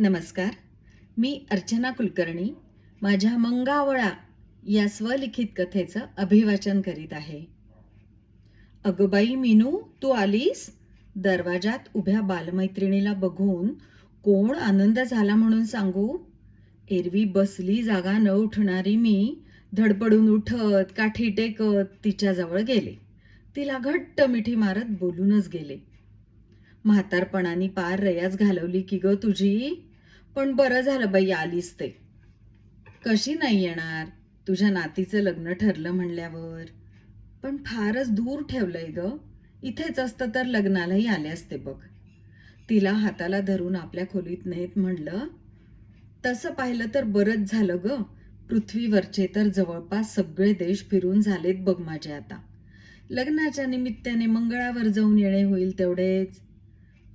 नमस्कार. मी अर्चना कुलकर्णी माझ्या मंगावळा या स्वलिखित कथेचं अभिवाचन करीत आहे. अगं बाई मीनू तू आलीस? दरवाजात उभ्या बालमैत्रिणीला बघून कोण आनंद झाला म्हणून सांगू? एरवी बसली जागा न उठणारी मी धडपडून उठत काठी टेकत तिच्याजवळ गेले. तिला घट्ट मिठी मारत बोलूनच गेले. म्हातारपणाने पार रयाच घालवली की ग तुझी? पण बरं झालं बाई आलीस ते. कशी नाही येणार? तुझ्या नातीचं लग्न ठरलं म्हणल्यावर. पण फारच दूर ठेवलंय ग. इथेच असतं तर लग्नालाही आले असते बघ. तिला हाताला धरून आपल्या खोलीत नेत म्हणलं तसं पाहिलं तर बरंच झालं ग. पृथ्वीवरचे तर जवळपास सगळे देश फिरून झालेत बघ माझे आता. लग्नाच्या निमित्ताने मंगळावर जाऊन येणे होईल तेवढेच.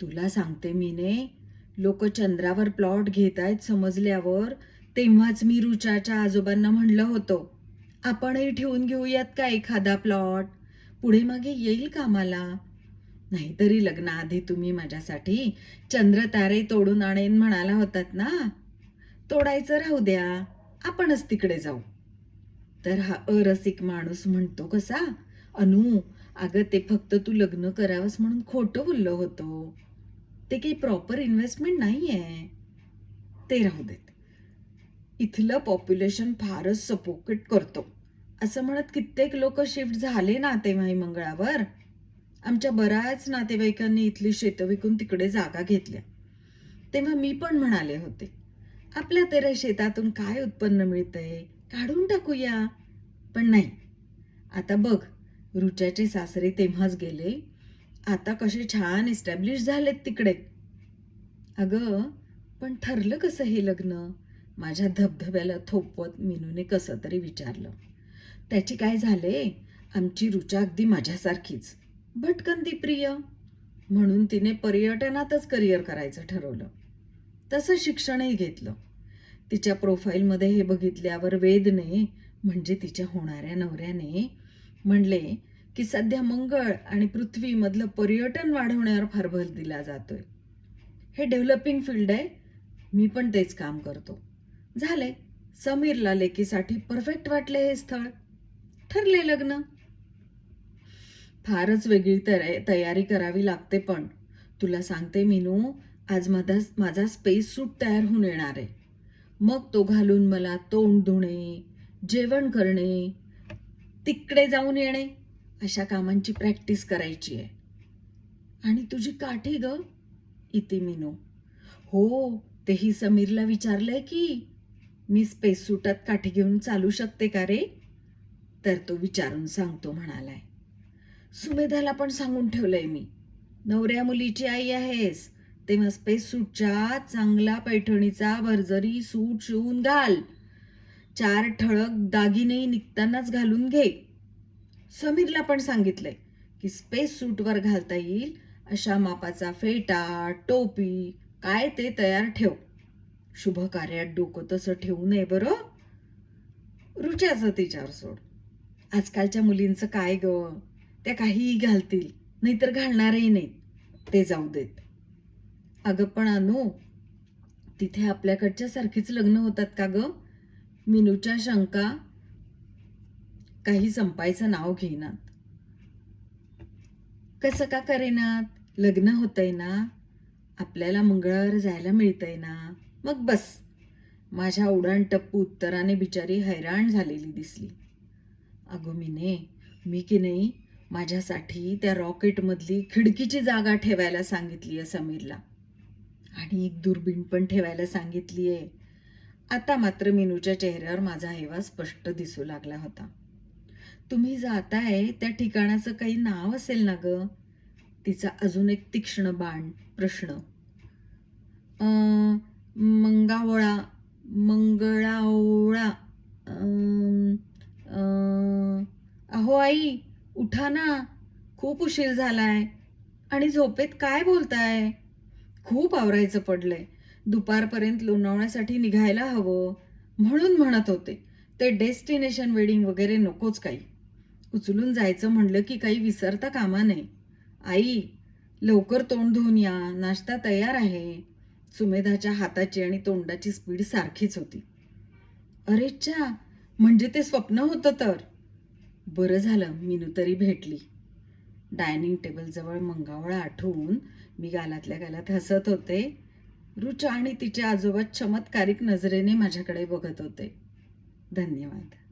तुला सांगते मीने लोक चंद्रावर प्लॉट घेत आहेत समजल्यावर तेव्हाच मी रुचाच्या आजोबांना म्हणलं होतं आपणही ठेवून घेऊयात का एखादा प्लॉट पुढे मागे येईल कामाला नाहीतरी लग्नाआधी तुम्ही माझ्यासाठी चंद्र तारे तोडून आणेन म्हणाला होतात ना? तोडायचं राहू द्या आपणच तिकडे जाऊ. तर हा अरसिक माणूस म्हणतो कसा अनु अगं ते फक्त तू लग्न करावंस म्हणून खोटं बोललो होतो. ते काही प्रॉपर इन्व्हेस्टमेंट नाही आहे ते राहू देत. इथलं पॉप्युलेशन फारच सपोकेट करतो. असं म्हणत कित्येक लोक शिफ्ट झाले नातेवाई मंगळावर आमच्या बऱ्याच नातेवाईकांनी इथली शेतं विकून तिकडे जागा घेतल्या. तेव्हा मी पण म्हणाले होते आपल्या तेरा शेतातून काय उत्पन्न मिळतंय? काढून टाकूया. पण नाही. आता बघ रुच्याचे सासरे तेव्हाच गेले आता कसे छान इस्टॅब्लिश झालेत तिकडे. अगं पण ठरलं कसं हे लग्न? माझ्या धबधब्याला थोपवत मिनूने कसं तरी विचारलं. त्याची काय झाले? आमची रुचा अगदी माझ्यासारखीच. भटकंती प्रिय. म्हणून तिने पर्यटनातच करिअर करायचं ठरवलं. तसं शिक्षणही घेतलं. तिच्या प्रोफाईलमध्ये हे बघितल्यावर वेदने म्हणजे तिच्या होणाऱ्या नवऱ्याने म्हणले की सध्या मंगळ आणि पृथ्वीमधलं पर्यटन वाढवण्यावर फार भर दिला जातोय. हे डेव्हलपिंग फील्ड आहे मी पण तेच काम करतो. झाले समीरला लेकीसाठी परफेक्ट वाटले हे स्थळ. ठरले लग्न. फारच वेगळी तर तयारी करावी लागते पण. तुला सांगते मीनू आज माझा माझा स्पेस सूट तयार होऊन येणार आहे. मग तो घालून मला तोंड धुणे जेवण करणे तिकडे जाऊन येणे. अशा कामांची प्रॅक्टिस करायची आहे. आणि तुझी काठी ग इति मीनू. हो तेही समीरला विचारलंय की मी स्पेस सुटात काठी घेऊन चालू शकते का रे? तर तो विचारून सांगतो म्हणालाय. सुमेधाला पण सांगून ठेवलंय मी. नवऱ्या मुलीची आई आहेस तेव्हा स्पेस सूटच्या चांगला पैठणीचा भरजरी सूट शिवून घाल. चार ठळक दागिने निघतानाच घालून घे. समीरला पण सांगितलंय की स्पेस सूटवर घालता येईल अशा मापाचा फेटा टोपी काय ते तयार ठेव. शुभ कार्यात डोकं तसं ठेवू नये बरं. रुच्याचं तिच्यावर सोड. आजकालच्या मुलींचं काय ग? त्या काहीही घालतील नाहीतर घालणारही नाहीत. ते जाऊ देत. अगं पण अनु तिथे आपल्याकडच्या सारखीच लग्न होतात का ग? मिनूच्या शंका काही संपायचं नाव घेईनात. कसं का करेनात? लग्न होतंय ना? आपल्याला मंगळावर जायला मिळतंय ना? मग बस. माझ्या उडाण टप्पू उत्तराने बिचारी हैराण झालेली दिसली. अगं मीने मी की नाही? माझ्यासाठी त्या रॉकेटमधली खिडकीची जागा ठेवायला सांगितली आहे समीरला. आणि एक दुर्बीण पण ठेवायला सांगितली आहे आता मात्र मिनूच्या चेहऱ्यावर माझा हेवा स्पष्ट दिसू लागला होता. तुम्ही जाताय त्या ठिकाणाचं काही नाव असेल ना ग? तिचा अजून एक तीक्ष्ण बाण प्रश्न. अं, मंगावळा मंगळावळा. अं, अहो आई उठा ना. खूप उशीर झालाय. आणि झोपेत काय बोलताय? खूप आवरायचं पडलंय. दुपारपर्यंत लोणावण्यासाठी निघायला हवं म्हणून म्हणत होते. ते डेस्टिनेशन वेडिंग वगैरे नकोच काही. उचलून जायचं म्हणलं की काही विसरता कामा नये. आई लवकर तोंड धुवून या नाश्ता तयार आहे. सुमेधाच्या हाताची आणि तोंडाची स्पीड सारखीच होती. अरेच्छा म्हणजे ते स्वप्न होतं तर? बरं झालं मीनू तरी भेटली. डायनिंग टेबलजवळ मंगावळा आठवून मी गालातल्या गालात हसत होते. रुचा आणि तिचे आजोबा चमत्कारिक नजरेने माझ्याकडे बघत होते. धन्यवाद.